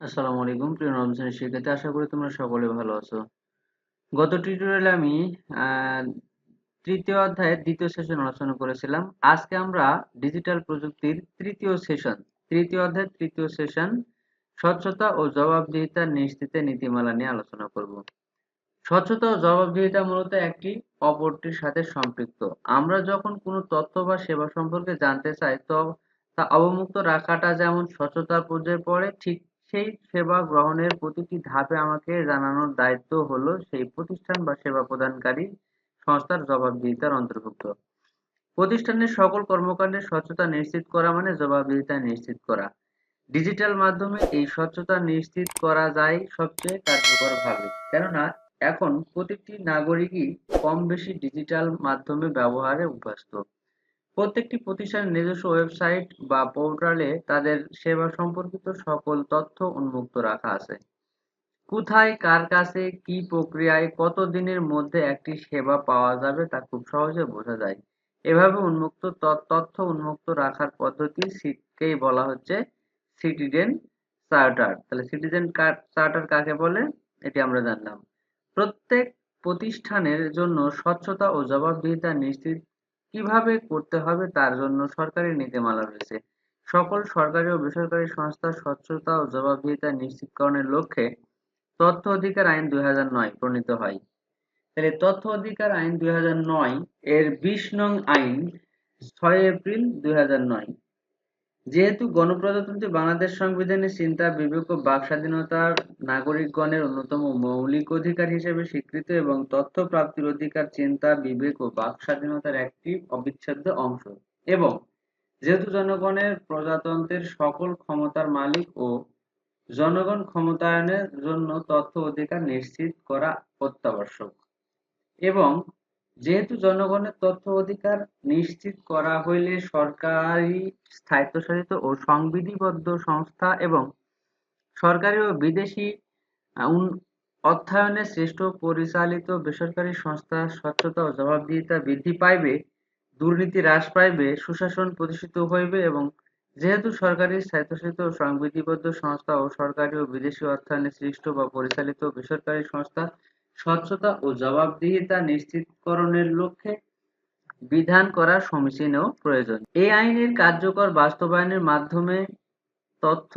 আসসালামু আলাইকুম, প্রিয় আশা করি তোমরা সকলে ভালো আছো। গত টিউটোরিয়ালে আমি তৃতীয় অধ্যায়ের দ্বিতীয় সেশন আলোচনা করেছিলাম। আজকে আমরা ডিজিটাল প্রযুক্তির তৃতীয় সেশন তৃতীয় অধ্যায়ের তৃতীয় সেশন স্বচ্ছতা ও জবাবদিহিতা নিশ্চিতে নীতিমালা নিয়ে আলোচনা করব। স্বচ্ছতা ও জবাবদিহিতা মূলত একটি অপরটির সাথে সম্পৃক্ত। আমরা যখন কোনো তথ্য বা সেবা সম্পর্কে জানতে চাই, তো তা অবমুক্ত রাখাটা যেমন স্বচ্ছতার পর্যায়ে পড়ে, ঠিক সেই সেবা গ্রহণের প্রতিটি ধাপে আমাকে জানানোর দায়িত্ব হলো সেই প্রতিষ্ঠান বা সেবা প্রদানকারী সংস্থার জবাবদিহিতার অন্তর্ভুক্ত। প্রতিষ্ঠানের সকল কর্মকাণ্ডের স্বচ্ছতা নিশ্চিত করা মানে জবাবদিহিতা নিশ্চিত করা। ডিজিটাল মাধ্যমে এই স্বচ্ছতা নিশ্চিত করা যায় সবচেয়ে কার্যকরভাবে কেননা, এখন প্রতিটি নাগরিকই কম বেশি ডিজিটাল মাধ্যমে ব্যবহারে অভ্যস্ত। প্রত্যেকটি প্রতিষ্ঠানের নিজস্ব ওয়েবসাইট বা পোর্টালে তাদের সেবা সম্পর্কিত সকল তথ্য উন্মুক্ত রাখা আছে। কোথায়, কার কাছে, কি প্রক্রিয়ায়, কত দিনের মধ্যে একটি সেবা পাওয়া যাবে তা খুব সহজে বোঝা যায়। এভাবে উন্মুক্ত তথ্য উন্মুক্ত রাখার পদ্ধতিকেই বলা হচ্ছে সিটিজেন চার্টার তাহলে সিটিজেন চার্টার কাকে বলে? এটি আমরা জানলাম। প্রত্যেক প্রতিষ্ঠানের জন্য স্বচ্ছতা ও জবাবদিহিতা নিশ্চিত কীভাবে করতে হবে তার জন্য সরকারি নীতিমালা রয়েছে। সকল সরকারি ও বেসরকারি সংস্থার স্বচ্ছতা ও জবাবদিহিতা নিশ্চিতকরণের লক্ষ্যে তথ্য অধিকার আইন দুই হাজার নয় প্রণীত হয়। তাহলে তথ্য অধিকার আইন দুই হাজার নয় এর বিশ নং আইন ছয় এপ্রিল দুই হাজার নয়। যেহেতু গণপ্রজাতন্ত্রী বাংলাদেশ সংবিধানের চিন্তা, বিবেক ও বাক স্বাধীনতার নাগরিকগণের অন্যতম মৌলিক অধিকার হিসেবে স্বীকৃত এবং তথ্য প্রাপ্তির অধিকার, চিন্তা, বিবেক ও বাক স্বাধীনতার একটি অবিচ্ছেদ্য অংশ। এবং যেহেতু জনগণের প্রজাতন্ত্রের সকল ক্ষমতার মালিক ও জনগণ ক্ষমতায়নের জন্য তথ্য অধিকার নিশ্চিত করা অত্যাবশ্যক। এবং যেহেতু জনগণের তথ্য অধিকার নিশ্চিত করা হইলে সরকারি স্বায়ত্তশাসিত ও সংবিধিবদ্ধ সংস্থা এবং সরকারি ও বিদেশি অর্থায়নে শ্রেষ্ঠ পরিচালিত বেসরকারি সংস্থা স্বচ্ছতা ও জবাবদিহিতা বৃদ্ধি পাইবে, দুর্নীতি হ্রাস পাইবে, সুশাসন প্রতিষ্ঠিত হইবে এবং যেহেতু সরকারি স্বায়ত্তশাসিত সংবিধিবদ্ধ সংস্থা ও সরকারি ও বিদেশি অর্থায়নে সৃষ্ট বা পরিচালিত বেসরকারি সংস্থা স্বচ্ছতা ও জবাবদিহিতা নিশ্চিতকরণের লক্ষ্যে বিধান করা সমীচীন ও প্রয়োজন। এই আইনের কার্যকর বাস্তবায়নের মাধ্যমে তথ্য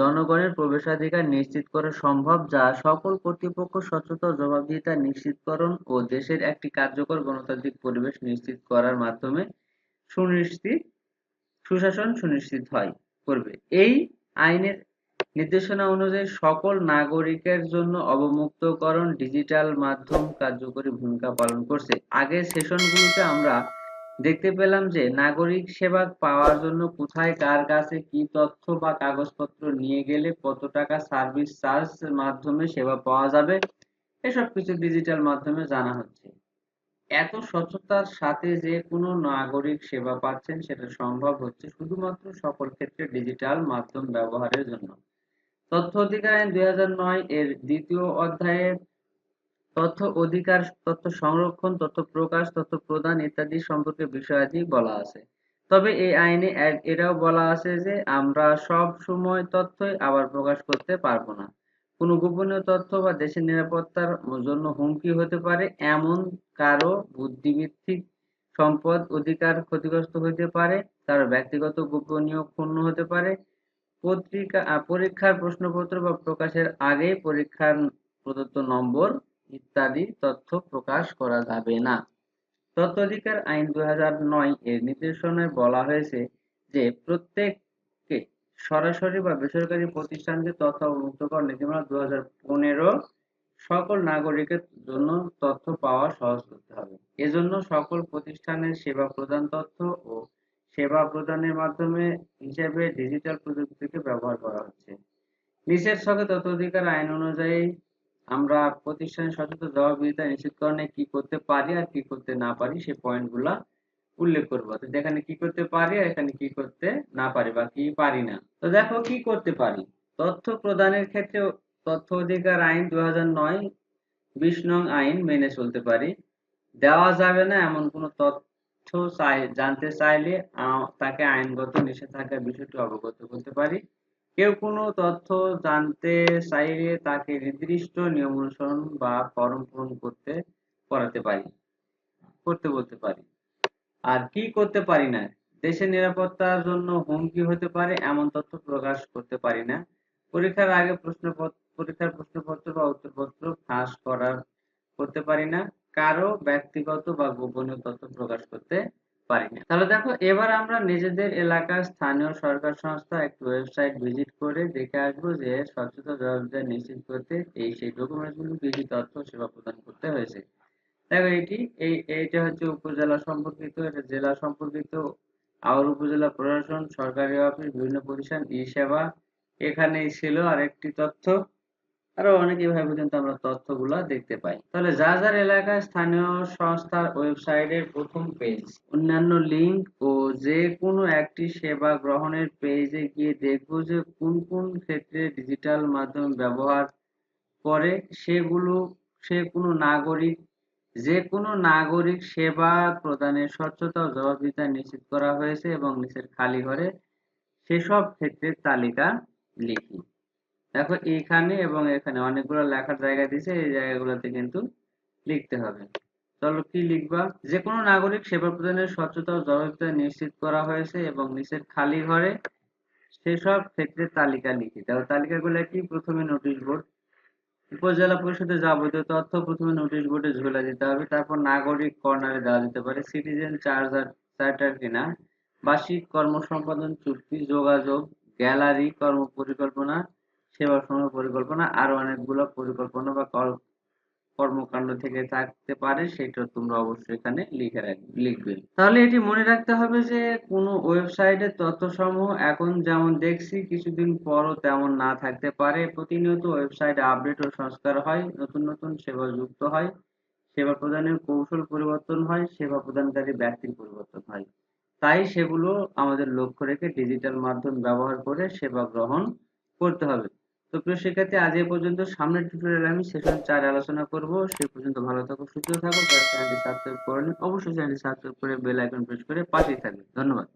জনগণের প্রবেশাধিকার নিশ্চিত করা সম্ভব, যা সকল কর্তৃপক্ষ স্বচ্ছতা জবাবদিহিতা নিশ্চিতকরণ ও দেশের একটি কার্যকর গণতান্ত্রিক পরিবেশ নিশ্চিত করার মাধ্যমে সুনিশ্চিত, সুশাসন সুনিশ্চিত হয়, করবে। এই আইনের নির্দেশনা অনুযায়ী সকল নাগরিকের জন্য অবমুক্তকরণ ডিজিটাল মাধ্যম কার্যকরী ভূমিকা পালন করছে। আগের সেশনগুলোতে আমরা দেখতে পেলাম যে নাগরিক সেবা পাওয়ার জন্য কোথায়, কার কাছে কি তথ্য বা কাগজপত্র নিয়ে গেলে কত টাকা সার্ভিস চার্জ মাধ্যমে সেবা পাওয়া যাবে, এসব কিছু ডিজিটাল মাধ্যমে জানা হচ্ছে। এত স্বচ্ছতার সাথে যে কোনো নাগরিক সেবা পাচ্ছেন সেটা সম্ভব হচ্ছে শুধুমাত্র সকল ক্ষেত্রে ডিজিটাল মাধ্যম ব্যবহারের জন্য। তথ্য অধিকার আইন দুই হাজার নয় এর দ্বিতীয় অধ্যায়ে তথ্য অধিকার, তথ্য সংরক্ষণ, তথ্য প্রকাশ, তথ্য প্রদান ইত্যাদি সম্পর্কে বিষয়াদি বলা আছে। তবে এই আইনে এটাও বলা আছে যে আমরা সব সময় তথ্যই আবার প্রকাশ করতে পারব না। কোনো গোপনীয় তথ্য বা দেশের নিরাপত্তার জন্য হুমকি হতে পারে, এমন কারও বুদ্ধিভিত্তিক সম্পদ অধিকার ক্ষতিগ্রস্ত হতে পারে, তার ব্যক্তিগত গোপনীয় ক্ষুণ্ণ হতে পারে পত্রিকা পরীক্ষার প্রশ্নপত্র বা প্রকাশের আগে পরীক্ষার প্রদত্ত নম্বর ইত্যাদি তথ্য প্রকাশ করা যাবে না। তথ্য অধিকার আইন দুই এর নির্দেশনায় বলা হয়েছে যে প্রত্যেককে সরাসরি বা বেসরকারি প্রতিষ্ঠানকে তথ্য উন্মুক্তকরণ নীতিমালা দু সকল নাগরিকের জন্য তথ্য পাওয়া সহজ করতে হবে। এজন্য সকল প্রতিষ্ঠানের সেবা প্রদান তথ্য ও সেবা প্রদানের মাধ্যমে হিসেবে ডিজিটাল প্রযুক্তিকে ব্যবহার করা হচ্ছে। নিচের তথ্য অধিকার আইন অনুযায়ী আমরা প্রতিষ্ঠানের সচেতন জবাবদিহিতা নিশ্চিতকরণে কি করতে পারি আর কি করতে না পারি সে পয়েন্টগুলা উল্লেখ করব। তো এখানে কি করতে পারি আর এখানে কি করতে না পারি বা কি পারি না। তো দেখো কি করতে পারি। তথ্য প্রদানের ক্ষেত্রে তথ্য অধিকার আইন দু নয়, বিশ নং আইন মেনে চলতে পারি। দেওয়া যাবে না এমন কোনো তথ্য জানতে চাইলে তাকে আইনগত নিষেধাজ্ঞার বিষয়টি অবগত করতে পারি। কেউ কোনো তথ্য জানতে চাইলে তাকে নির্দিষ্ট নিয়ম অনুসরণ বা ফর্ম পূরণ করতে, করাতে পারি, করতে বলতে পারি। আর কি করতে পারি না? দেশের নিরাপত্তার জন্য হুমকি হতে পারে, এমন তথ্য প্রকাশ করতে পারি না। পরীক্ষার আগে প্রশ্নপত্র পরীক্ষার প্রশ্নপত্র বা উত্তরপত্র ফাঁস করার, করতে পারি না। কারও ব্যক্তিগত বা গোপনীয় তথ্য প্রকাশ করতে পারি না। তাহলে দেখো, এবার আমরা নিজেদের এলাকার স্থানীয় সরকার সংস্থা একটি ওয়েবসাইট ভিজিট করে দেখে আসব যে স্বচ্ছতা জবাবদিহি নিশ্চিত করতে এই সেই ডকুমেন্টগুলো কি কি তথ্য সেবা প্রদান করতে হয়েছে। দেখো, এটি, এই, এইটা হচ্ছে উপজেলা সম্পর্কিত, এটা জেলা সম্পর্কিত আওয়ার উপজেলা প্রশাসন, সরকারি অফিস, বিভিন্ন প্রতিষ্ঠান, ই সেবা, এখানেই ছিল আরেকটি তথ্য। আরও অনেক এভাবে পর্যন্ত আমরা তথ্যগুলো দেখতে পাই। তাহলে যা যার এলাকায় স্থানীয় সংস্থার ওয়েবসাইটের প্রথম পেজ অন্যান্য লিংক ও যে কোনো একটি সেবা গ্রহণের পেজে গিয়ে দেখব যে কোন কোন ক্ষেত্রে ডিজিটাল মাধ্যম ব্যবহার করে সেগুলো, সে কোনো নাগরিক, যে কোনো নাগরিক সেবা প্রদানের স্বচ্ছতা ও জবাবদিহিতা নিশ্চিত করা হয়েছে এবং নিচের খালি ঘরে সেসব ক্ষেত্রের তালিকা লিখি। দেখো এখানে এবং এখানে অনেকগুলো লেখার জায়গা দিয়েছে, এই জায়গাগুলোতে কিন্তু লিখতে হবে। চলো কি লিখবা? যে কোনো নাগরিক সেবা প্রদানের স্বচ্ছতা ও জবাবদিহিতা নিশ্চিত করা হয়েছে এবং নিচের খালি ঘরে সেসব ক্ষেত্রে তালিকা লিখি। দেখো তালিকাগুলো কি? প্রথমে নোটিশ বোর্ড উপজেলা পরিষদের যাবতীয় তথ্য প্রথমে নোটিশ বোর্ডে ঝুলে দিতে হবে। তারপর নাগরিক কর্নারে দেওয়া যেতে পারে সিটিজেন চার্জার চার্টার কিনা, বার্ষিক কর্ম সম্পাদন চুক্তি, যোগাযোগ গ্যালারি কর্ম পরিকল্পনা সেবা সময় পরিকল্পনা আরও অনেকগুলো পরিকল্পনা বা কর- কর্মকাণ্ড থেকে থাকতে পারে, সেটা তোমরা অবশ্যই এখানে লিখে রাখবে লিখবে। তাহলে এটি মনে রাখতে হবে যে কোনো ওয়েবসাইটের তথ্যসমূহ এখন যেমন দেখছি, কিছুদিন পরও তেমন না থাকতে পারে। প্রতিনিয়ত ওয়েবসাইট আপডেট ও সংস্কার হয়, নতুন নতুন সেবা যুক্ত হয়, সেবা প্রদানের কৌশল পরিবর্তন হয়, সেবা প্রদানকারী ব্যক্তির পরিবর্তন হয়। তাই সেগুলো আমাদের লক্ষ্য রেখে ডিজিটাল মাধ্যম ব্যবহার করে সেবা গ্রহণ করতে হবে। তো প্রিয় শিক্ষার্থী, আজ এই পর্যন্ত। সামনের টিউটোরিয়ালে আমি সেশন চার আলোচনা করব। সেই পর্যন্ত ভালো থাকো, সুস্থ থাকো। চ্যানেলটি সাবস্ক্রাইব করে নিন অবশ্যই চ্যানেলটি সাবস্ক্রাইব করে বেল আইকন প্রেস করে পাশেই থাকবে। ধন্যবাদ।